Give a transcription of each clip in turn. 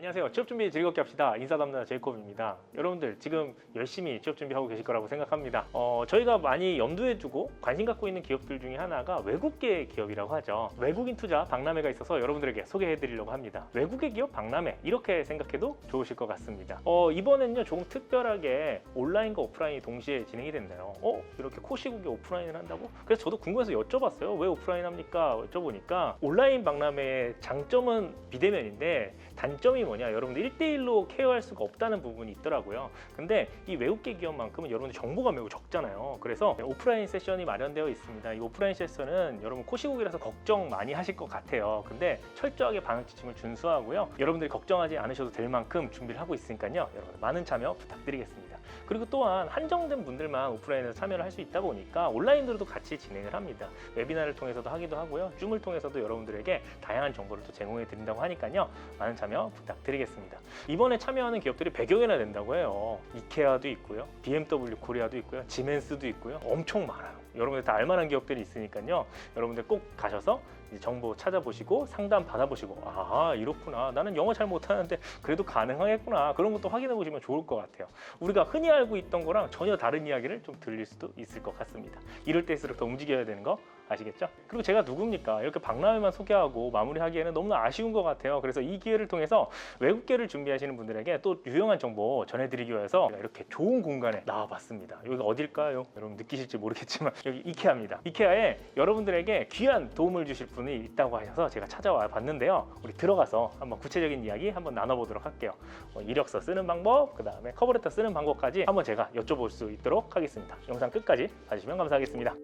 안녕하세요. 취업 준비 즐겁게 합시다. 인사 담당 제이콥입니다. 여러분들 지금 열심히 취업 준비하고 계실 거라고 생각합니다. 어, 저희가 많이 염두에 두고 관심 갖고 있는 기업들 중에 하나가 외국계 기업이라고 하죠. 외국인 투자 박람회가 있어서 여러분들에게 소개해 드리려고 합니다. 외국의 기업 박람회 이렇게 생각해도 좋으실 것 같습니다. 어, 이번엔요 조금 특별하게 온라인과 오프라인이 동시에 진행이 된대요. 어? 이렇게 코시국에 오프라인을 한다고? 그래서 저도 궁금해서 여쭤봤어요. 왜 오프라인 합니까? 여쭤보니까 온라인 박람회의 장점은 비대면인데 단점이 뭐냐 여러분들 1대1로 케어할 수가 없다는 부분이 있더라고요. 근데 이 외국계 기업만큼은 여러분들 정보가 매우 적잖아요. 그래서 오프라인 세션이 마련되어 있습니다. 이 오프라인 세션은 여러분 코시국이라서 걱정 많이 하실 것 같아요. 근데 철저하게 방역 지침을 준수하고요. 여러분들이 걱정하지 않으셔도 될 만큼 준비를 하고 있으니까요. 여러분 많은 참여 부탁드리겠습니다 그리고 또한 한정된 분들만 오프라인에서 참여를 할 수 있다 보니까 온라인으로도 같이 진행을 합니다 웨비나를 통해서도 하기도 하고요 줌을 통해서도 여러분들에게 다양한 정보를 또 제공해 드린다고 하니까요 많은 참여 부탁드리겠습니다. 이번에 참여하는 기업들이 100여 개나 된다고 해요. 이케아도 있고요. BMW 코리아도 있고요. 지멘스도 있고요. 엄청 많아요. 여러분들 다 알만한 기업들이 있으니까요. 여러분들 꼭 가셔서 정보 찾아보시고 상담 받아보시고 아 이렇구나 나는 영어 잘 못하는데 그래도 가능하겠구나 그런 것도 확인해 보시면 좋을 것 같아요 우리가 흔히 알고 있던 거랑 전혀 다른 이야기를 좀 들릴 수도 있을 것 같습니다 이럴 때일수록 더 움직여야 되는 거 아시겠죠? 그리고 제가 누굽니까? 이렇게 박람회만 소개하고 마무리하기에는 너무나 아쉬운 것 같아요. 그래서 이 기회를 통해서 외국계를 준비하시는 분들에게 또 유용한 정보 전해드리기 위해서 이렇게 좋은 공간에 나와봤습니다. 여기가 어딜까요? 여러분 느끼실지 모르겠지만 여기 이케아입니다. 이케아에 여러분들에게 귀한 도움을 주실 분이 있다고 하셔서 제가 찾아와 봤는데요. 우리 들어가서 한번 구체적인 이야기 한번 나눠보도록 할게요. 어, 이력서 쓰는 방법, 그 다음에 커버레터 쓰는 방법까지 한번 제가 여쭤볼 수 있도록 하겠습니다. 영상 끝까지 봐주시면 감사하겠습니다.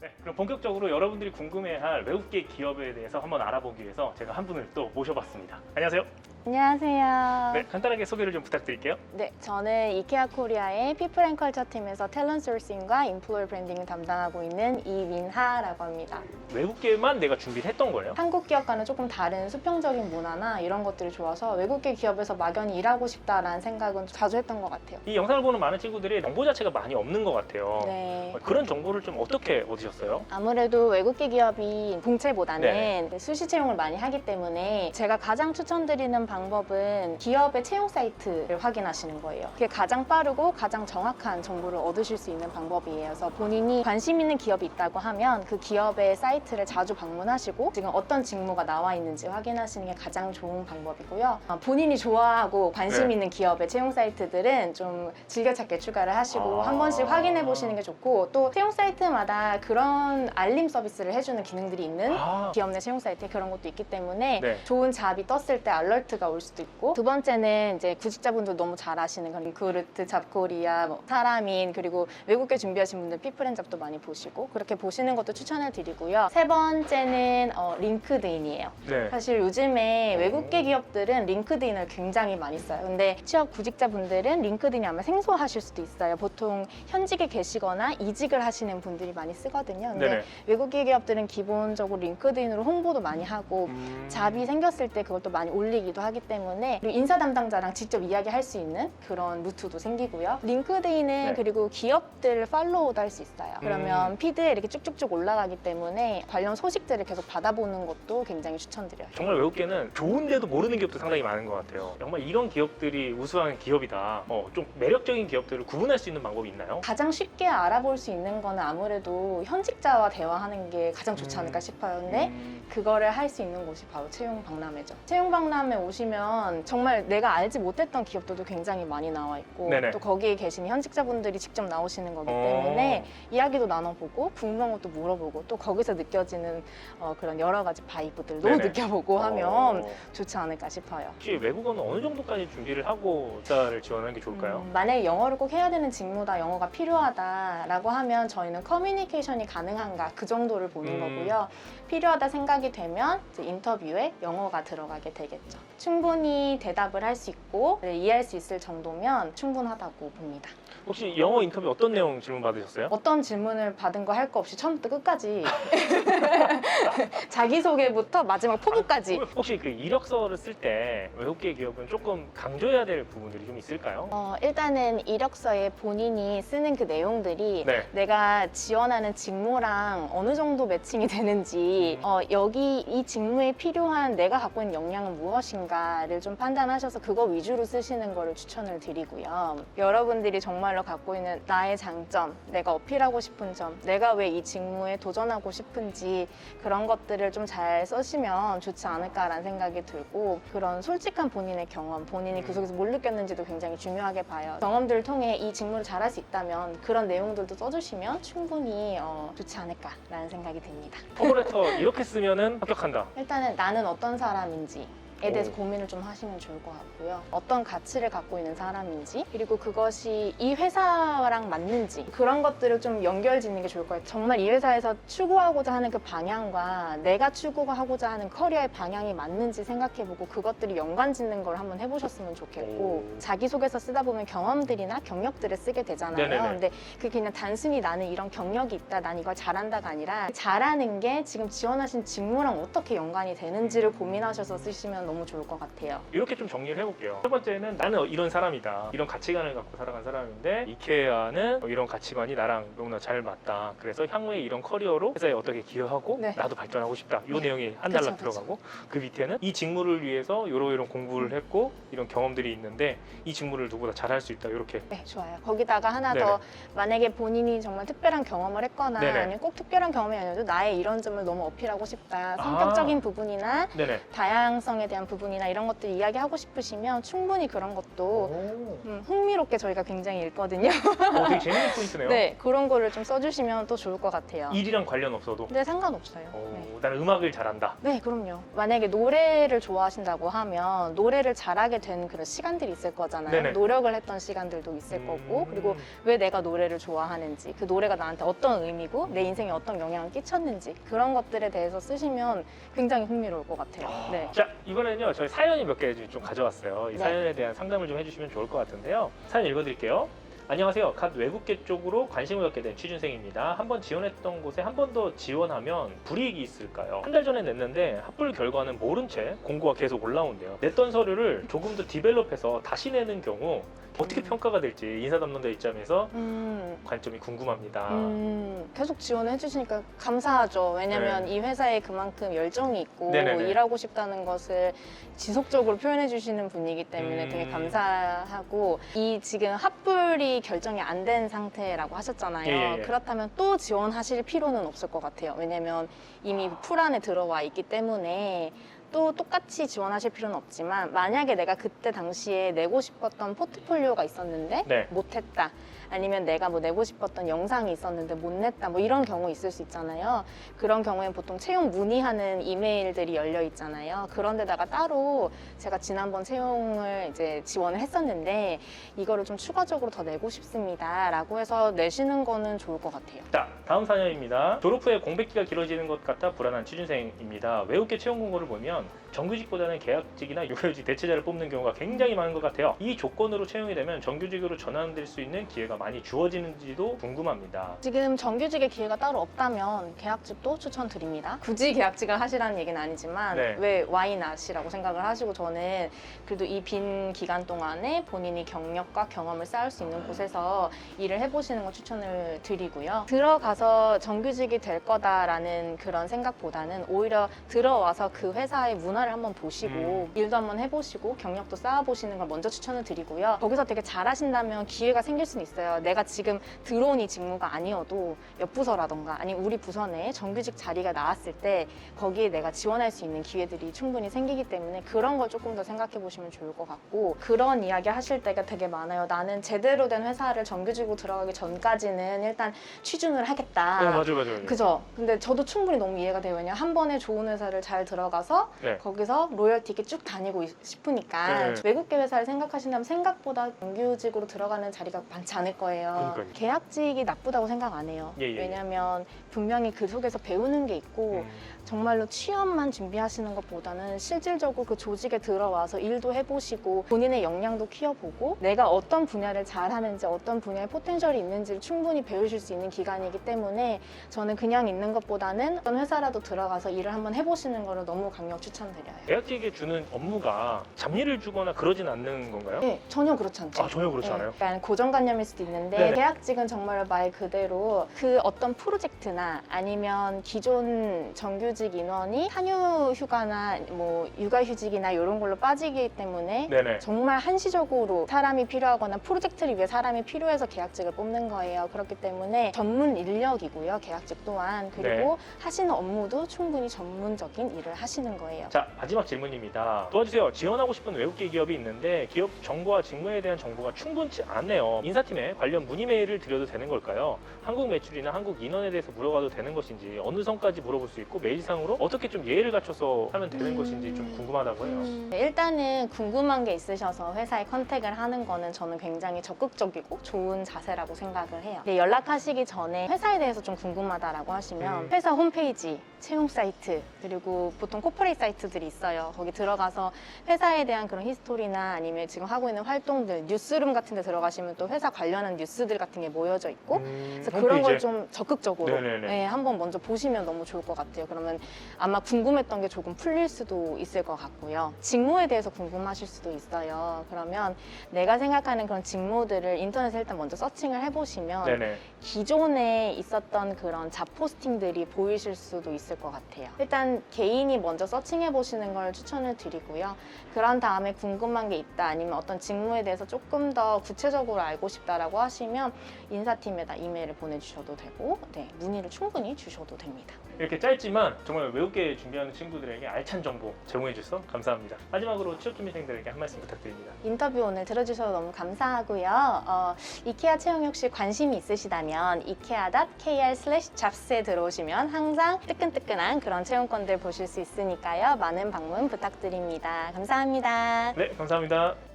네, 그럼 본격적으로 여러분들이 궁금해할 외국계 기업에 대해서 한번 알아보기 위해서 제가 한 분을 또 모셔봤습니다. 안녕하세요. 안녕하세요. 네, 간단하게 소개를 좀 부탁드릴게요. 네, 저는 이케아 코리아의 피플 앤 컬처 팀에서 탤런트 소싱과 인플루어 브랜딩을 담당하고 있는 이민하라고 합니다. 외국계만 내가 준비를 했던 거예요. 한국 기업과는 조금 다른 수평적인 문화나 이런 것들이 좋아서 외국계 기업에서 막연히 일하고 싶다라는 생각은 자주 했던 것 같아요. 이 영상을 보는 많은 친구들이 정보 자체가 많이 없는 것 같아요. 네. 어, 그런 정보를 좀 어떻게 얻으셨어요? 아무래도 외국계 기업이 공채보다는 네. 수시 채용을 많이 하기 때문에 제가 가장 추천드리는 방법은 기업의 채용 사이트를 확인하시는 거예요. 그게 가장 빠르고 가장 정확한 정보를 얻으실 수 있는 방법이에요. 그래서 본인이 관심 있는 기업이 있다고 하면 그 기업의 사이트를 자주 방문하시고 지금 어떤 직무가 나와 있는지 확인하시는 게 가장 좋은 방법이고요. 어, 본인이 좋아하고 관심 네. 있는 기업의 채용 사이트들은 좀 즐겨찾기 추가를 하시고 아. 한 번씩 확인해 보시는 게 좋고 또 채용 사이트마다 그런 알림 서비스를 해주는 기능들이 있는 아, 기업 내 채용 사이트에 그런 것도 있기 때문에 네. 좋은 잡이 떴을 때 알러트 가 올 수도 있고 두 번째는 이제 구직자분들 너무 잘 아시는 그런 그루트, 잡코리아, 뭐 사람인 그리고 외국계 준비하신 분들 피플앤 잡도 많이 보시고 그렇게 보시는 것도 추천을 드리고요. 세 번째는 어, 링크드인이에요. 네. 사실 요즘에 외국계 기업들은 링크드인을 굉장히 많이 써요. 근데 취업 구직자분들은 링크드인이 아마 생소하실 수도 있어요. 보통 현직에 계시거나 이직을 하시는 분들이 많이 쓰거든요. 근데 네네. 외국계 기업들은 기본적으로 링크드인으로 홍보도 많이 하고 음, 잡이 생겼을 때또 많이 올리기도 하기 때문에 인사 담당자랑 직접 이야기할 수 있는 그런 루트도 생기고요. 링크드인은 네. 그리고 기업들 팔로우도 할 수 있어요. 그러면 음. 피드에 이렇게 쭉쭉쭉 올라가기 때문에 관련 소식들을 계속 받아보는 것도 굉장히 추천드려요. 정말 외국계는 좋은데도 모르는 기업도 상당히 많은 것 같아요. 정말 이런 기업들이 우수한 기업이다. 어, 좀 매력적인 기업들을 구분할 수 있는 방법이 있나요? 가장 쉽게 알아볼 수 있는 거는 아무래도 현직자와 대화하는 게 가장 좋지 음. 않을까 싶어요. 근데 음, 그거를 할 수 있는 곳이 바로 채용 박람회죠. 채용 박람회 오시면 정말 내가 알지 못했던 기업들도 굉장히 많이 나와 있고 네네. 또 거기에 계신 현직자분들이 직접 나오시는 거기 어. 때문에 이야기도 나눠보고 궁금한 것도 물어보고 또 거기서 느껴지는 어, 그런 여러 가지 바이브들도 네네. 느껴보고 하면 어, 좋지 않을까 싶어요. 혹시 외국어는 어느 정도까지 준비를 하고 입사를 지원하는 게 좋을까요? 음, 만약에 영어를 꼭 해야 되는 직무다, 영어가 필요하다라고 하면 저희는 커뮤니케이션이 가능한가 그 정도를 보는 음. 거고요. 필요하다 생각 이 되면 인터뷰에 영어가 들어가게 되겠죠. 충분히 대답을 할 수 있고 네, 이해할 수 있을 정도면 충분하다고 봅니다. 혹시 영어 인터뷰 어떤 내용 질문 받으셨어요? 어떤 질문을 받은 거 할 거 없이 처음부터 끝까지 자기소개부터 마지막 포부까지 혹시 그 이력서를 쓸 때 외국계 기업은 조금 강조해야 될 부분들이 좀 있을까요? 어, 일단은 이력서에 본인이 쓰는 그 내용들이 네. 내가 지원하는 직무랑 어느 정도 매칭이 되는지 음. 어, 여기 이 직무에 필요한 내가 갖고 있는 역량은 무엇인가를 좀 판단하셔서 그거 위주로 쓰시는 거를 추천을 드리고요. 여러분들이 정말로 갖고 있는 나의 장점, 내가 어필하고 싶은 점, 내가 왜 이 직무에 도전하고 싶은지 그런 것들을 좀 잘 써시면 좋지 않을까라는 생각이 들고 그런 솔직한 본인의 경험, 본인이 그 속에서 뭘 느꼈는지도 굉장히 중요하게 봐요. 경험들을 통해 이 직무를 잘할 수 있다면 그런 내용들도 써주시면 충분히 어, 좋지 않을까라는 생각이 듭니다. 커버레터 이렇게 쓰면 은 합격한다. 일단은 나는 어떤 사람인지. 에 대해서 오. 고민을 좀 하시면 좋을 것 같고요. 어떤 가치를 갖고 있는 사람인지, 그리고 그것이 이 회사랑 맞는지, 그런 것들을 좀 연결 짓는 게 좋을 거예요. 정말 이 회사에서 추구하고자 하는 그 방향과 내가 추구하고자 하는 커리어의 방향이 맞는지 생각해보고 그것들이 연관 짓는 걸 한번 해보셨으면 좋겠고, 오. 자기소개서 쓰다 보면 경험들이나 경력들을 쓰게 되잖아요. 네네네. 근데 그게 그냥 단순히 나는 이런 경력이 있다, 난 이걸 잘한다가 아니라 잘하는 게 지금 지원하신 직무랑 어떻게 연관이 되는지를 고민하셔서 쓰시면 너무 좋을 것 같아요. 이렇게 좀 정리를 해볼게요. 첫 번째는 나는 이런 사람이다. 이런 가치관을 갖고 살아간 사람인데 이케아는 이런 가치관이 나랑 너무나 잘 맞다. 그래서 향후에 이런 커리어로 회사에 어떻게 기여하고 네. 나도 발전하고 싶다. 이 네. 내용이 한 그쵸, 달락 그쵸. 들어가고 그 밑에는 이 직무를 위해서 이런 이런 음. 공부를 했고 이런 경험들이 있는데 이 직무를 누구보다 잘할 수 있다. 이렇게 네, 좋아요. 거기다가 하나 네네. 더 만약에 본인이 정말 특별한 경험을 했거나 네네. 아니면 꼭 특별한 경험이 아니어도 나의 이런 점을 너무 어필하고 싶다. 성격적인 부분이나 네네. 다양성에 대한 부분이나 이런 것들 이야기하고 싶으시면 충분히 그런 것도 오, 음, 흥미롭게 저희가 굉장히 읽거든요. 오, 되게 재밌는 포인트네요. 네, 그런 거를 좀 써주시면 또 좋을 것 같아요. 일이랑 관련 없어도 네, 상관없어요. 오, 네. 나는 음악을 잘한다. 네, 그럼요. 만약에 노래를 좋아하신다고 하면 노래를 잘하게 된 그런 시간들이 있을 거잖아요. 네네. 노력을 했던 시간들도 있을 음. 거고, 그리고 왜 내가 노래를 좋아하는지, 그 노래가 나한테 어떤 의미고, 내 인생에 어떤 영향을 끼쳤는지, 그런 것들에 대해서 쓰시면 굉장히 흥미로울 것 같아요. 네. 자 이번에 는요 저희 사연이 몇 개 좀 가져왔어요. 이 네. 사연에 대한 상담을 좀 해주시면 좋을 것 같은데요. 사연 읽어드릴게요 안녕하세요 갓 외국계 쪽으로 관심을 갖게 된 취준생입니다 한번 지원했던 곳에 한 번 더 지원하면 불이익이 있을까요 한 달 전에 냈는데 합불 결과는 모른 채 공고가 계속 올라온대요 냈던 서류를 조금 더 디벨롭해서 다시 내는 경우 어떻게 음. 평가가 될지 인사 담당자 입장에서 음, 관점이 궁금합니다 음, 계속 지원을 해주시니까 감사하죠. 왜냐면 이 회사에 그만큼 열정이 있고 네. 네네네. 일하고 싶다는 것을 지속적으로 표현해 주시는 분이기 때문에 음. 되게 감사하고 이 지금 합불이 결정이 안 된 상태라고 하셨잖아요. 예, 예, 예. 그렇다면 또 지원하실 필요는 없을 것 같아요. 왜냐면 이미 풀 안에 들어와 있기 때문에 또 똑같이 지원하실 필요는 없지만 만약에 내가 그때 당시에 내고 싶었던 포트폴리오가 있었는데 네. 못했다. 아니면 내가 뭐 내고 싶었던 영상이 있었는데 못 냈다. 뭐 이런 경우 있을 수 있잖아요. 그런 경우엔 보통 채용 문의하는 이메일들이 열려 있잖아요. 그런 데다가 따로 제가 지난번 채용을 이제 지원을 했었는데 이거를 좀 추가적으로 더 내고 싶습니다. 라고 해서 내시는 거는 좋을 것 같아요. 자, 다음 사연입니다. 졸업 후에 공백기가 길어지는 것 같아 불안한 취준생입니다. 외국계 채용 공고를 보면 정규직보다는 계약직이나 유효직 대체자를 뽑는 경우가 굉장히 많은 것 같아요. 이 조건으로 채용이 되면 정규직으로 전환될 수 있는 기회가 많이 주어지는지도 궁금합니다. 지금 정규직의 기회가 따로 없다면 계약직도 추천드립니다. 굳이 계약직을 하시라는 얘기는 아니지만 네. 왜 와이낫이라고 생각을 하시고 저는 그래도 이 빈 기간 동안에 본인이 경력과 경험을 쌓을 수 있는 곳에서 일을 해보시는 걸 추천을 드리고요. 들어가서 정규직이 될 거다라는 그런 생각보다는 오히려 들어와서 그 회사 의 문화를 한번 보시고 음. 일도 한번 해보시고 경력도 쌓아보시는 걸 먼저 추천을 드리고요. 거기서 되게 잘하신다면 기회가 생길 수는 있어요. 내가 지금 들어온 이 직무가 아니어도 옆 부서라던가 아니면 우리 부서 내에 정규직 자리가 나왔을 때 거기에 내가 지원할 수 있는 기회들이 충분히 생기기 때문에 그런 걸 조금 더 생각해 보시면 좋을 것 같고 그런 이야기 하실 때가 되게 많아요. 나는 제대로 된 회사를 정규직으로 들어가기 전까지는 일단 취준을 하겠다. 어, 맞아요, 맞아요. 그죠? 근데 저도 충분히 너무 이해가 돼요. 왜냐면 한 번에 좋은 회사를 잘 들어가서 네. 거기서 로열티 있게 쭉 다니고 싶으니까 네. 외국계 회사를 생각하신다면 생각보다 정규직으로 들어가는 자리가 많지 않을 거예요. 그러니까요. 계약직이 나쁘다고 생각 안 해요. 예, 예, 예. 왜냐하면 분명히 그 속에서 배우는 게 있고 음. 정말로 취업만 준비하시는 것보다는 실질적으로 그 조직에 들어와서 일도 해보시고 본인의 역량도 키워보고 내가 어떤 분야를 잘하는지 어떤 분야에 포텐셜이 있는지를 충분히 배우실 수 있는 기간이기 때문에 저는 그냥 있는 것보다는 어떤 회사라도 들어가서 일을 한번 해보시는 거를 너무 강력 추천드려요. 계약직에 주는 업무가 잡일을 주거나 그러진 않는 건가요? 네, 전혀 그렇지 않죠. 아 전혀 그렇지 네, 않아요. 약간 고정관념일 수도 있는데 네네. 계약직은 정말 말 그대로 그 어떤 프로젝트나 아니면 기존 정규 직 인원이 산휴 휴가나 뭐 육아 휴직이나 이런 걸로 빠지기 때문에 네네. 정말 한시적으로 사람이 필요하거나 프로젝트를 위해 사람이 필요해서 계약직을 뽑는 거예요. 그렇기 때문에 전문 인력이고요. 계약직 또한 그리고 네. 하시는 업무도 충분히 전문적인 일을 하시는 거예요. 자 마지막 질문입니다. 도와주세요. 지원하고 싶은 외국계 기업이 있는데 기업 정보와 직무에 대한 정보가 충분치 않네요. 인사팀에 관련 문의 메일을 드려도 되는 걸까요? 한국 매출이나 한국 인원에 대해서 물어봐도 되는 것인지 어느 선까지 물어볼 수 있고 메일 상으로 어떻게 좀 예의를 갖춰서 하면 되는 음. 것인지 좀 궁금하다고 해요. 네, 일단은 궁금한 게 있으셔서 회사에 컨택을 하는 거는 저는 굉장히 적극적이고 좋은 자세라고 생각을 해요. 근데 연락하시기 전에 회사에 대해서 좀 궁금하다라고 하시면 음. 회사 홈페이지, 채용 사이트, 그리고 보통 코퍼레이트 사이트들이 있어요. 거기 들어가서 회사에 대한 그런 히스토리나 아니면 지금 하고 있는 활동들, 뉴스룸 같은 데 들어가시면 또 회사 관련한 뉴스들 같은 게 모여져 있고 음, 그래서 그런 걸? 좀 적극적으로. 네, 한번 먼저 보시면 너무 좋을 것 같아요. 그러면 아마 궁금했던 게 조금 풀릴 수도 있을 것 같고요. 직무에 대해서 궁금하실 수도 있어요. 그러면 내가 생각하는 그런 직무들을 인터넷에 일단 먼저 서칭을 해보시면 네네. 기존에 있었던 그런 잡 포스팅들이 보이실 수도 있을 것 같아요. 일단 개인이 먼저 서칭해 보시는 걸 추천을 드리고요. 그런 다음에 궁금한 게 있다 아니면 어떤 직무에 대해서 조금 더 구체적으로 알고 싶다라고 하시면 인사팀에다 이메일을 보내주셔도 되고 네, 문의를 충분히 주셔도 됩니다. 이렇게 짧지만 정말 외국계 준비하는 친구들에게 알찬 정보 제공해 주셔서 감사합니다. 마지막으로 취업 준비생들에게 한 말씀 부탁드립니다. 인터뷰 오늘 들어주셔서 너무 감사하고요. 어, 이케아 채용 혹시 관심이 있으시다면 ikea.kr/잡스에 들어오시면 항상 뜨끈뜨끈한 그런 채용권들 보실 수 있으니까요. 많은 방문 부탁드립니다. 감사합니다. 네, 감사합니다.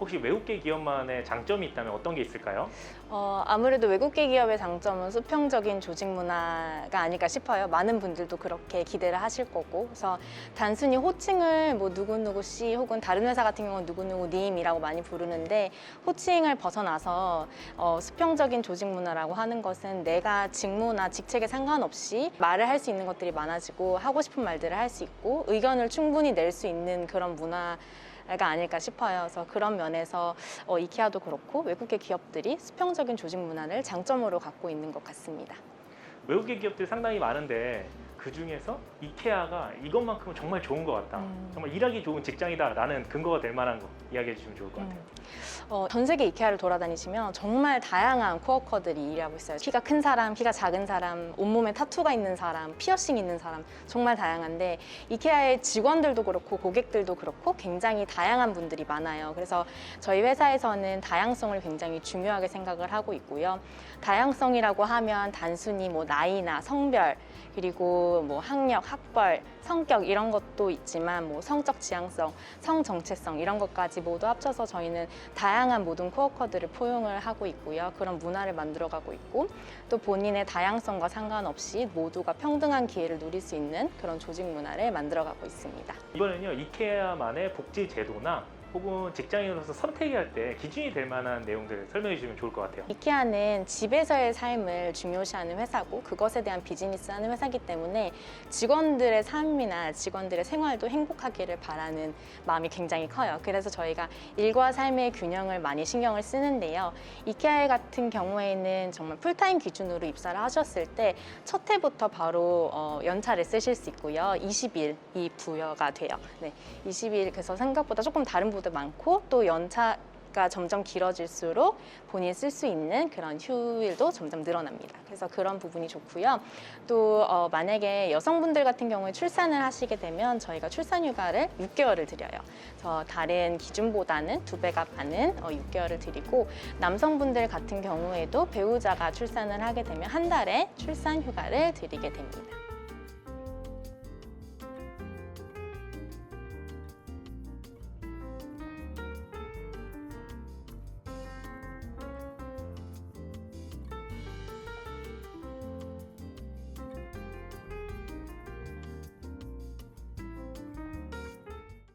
혹시 외국계 기업만의 장점이 있다면 어떤 게 있을까요? 어, 아무래도 외국계 기업의 장점은 수평적인 조직 문화가 아닐까 싶어요. 많은 분들도 그렇게 기대를 하실 거고. 그래서 단순히 호칭을 뭐 누구누구 씨 혹은 다른 회사 같은 경우는 누구누구 님이라고 많이 부르는데 호칭을 벗어나서 어, 수평적인 조직 문화라고 하는 것은 내가 직무나 직책에 상관없이 말을 할 수 있는 것들이 많아지고 하고 싶은 말들을 할 수 있고 의견을 충분히 낼 수 있는 그런 문화 가 아닐까 싶어요. 그래서 그런 면에서 어, 이케아도 그렇고 외국계 기업들이 수평적인 조직 문화를 장점으로 갖고 있는 것 같습니다. 외국계 기업들이 상당히 많은데 그 중에서 이케아가 이것만큼은 정말 좋은 것 같다. 음. 정말 일하기 좋은 직장이다 라는 근거가 될 만한 거 이야기해 주시면 좋을 것 같아요. 어, 전 세계 이케아를 돌아다니시면 정말 다양한 코어커들이 일하고 있어요. 키가 큰 사람, 키가 작은 사람, 온몸에 타투가 있는 사람, 피어싱 있는 사람, 정말 다양한데 이케아의 직원들도 그렇고 고객들도 그렇고 굉장히 다양한 분들이 많아요. 그래서 저희 회사에서는 다양성을 굉장히 중요하게 생각을 하고 있고요. 다양성이라고 하면 단순히 뭐 나이나 성별 그리고 뭐 학력, 학벌, 성격 이런 것도 있지만 뭐 성적 지향성, 성 정체성 이런 것까지 모두 합쳐서 저희는 다양한 모든 코어커들을 포용을 하고 있고요. 그런 문화를 만들어가고 있고 또 본인의 다양성과 상관없이 모두가 평등한 기회를 누릴 수 있는 그런 조직 문화를 만들어가고 있습니다. 이번에는요 이케아만의 복지 제도나 혹은 직장인으로서 선택할 때 기준이 될 만한 내용들을 설명해 주시면 좋을 것 같아요. 이케아는 집에서의 삶을 중요시하는 회사고 그것에 대한 비즈니스 하는 회사이기 때문에 직원들의 삶이나 직원들의 생활도 행복하기를 바라는 마음이 굉장히 커요. 그래서 저희가 일과 삶의 균형을 많이 신경을 쓰는데요. 이케아 같은 경우에는 정말 풀타임 기준으로 입사를 하셨을 때 첫 해부터 바로 어, 연차를 쓰실 수 있고요. 20일이 부여가 돼요. 네, 20일 그래서 생각보다 조금 다른 부도 많고 또 연차 가 점점 길어질수록 본인이 쓸 수 있는 그런 휴일도 점점 늘어납니다. 그래서 그런 부분이 좋고요. 또 어, 만약에 여성분들 같은 경우에 출산을 하시게 되면 저희가 출산 휴가를 6개월을 드려요. 그래서 다른 기준보다는 두 배가 많은 어, 6개월을 드리고 남성분들 같은 경우에도 배우자가 출산을 하게 되면 한 달에 출산 휴가를 드리게 됩니다.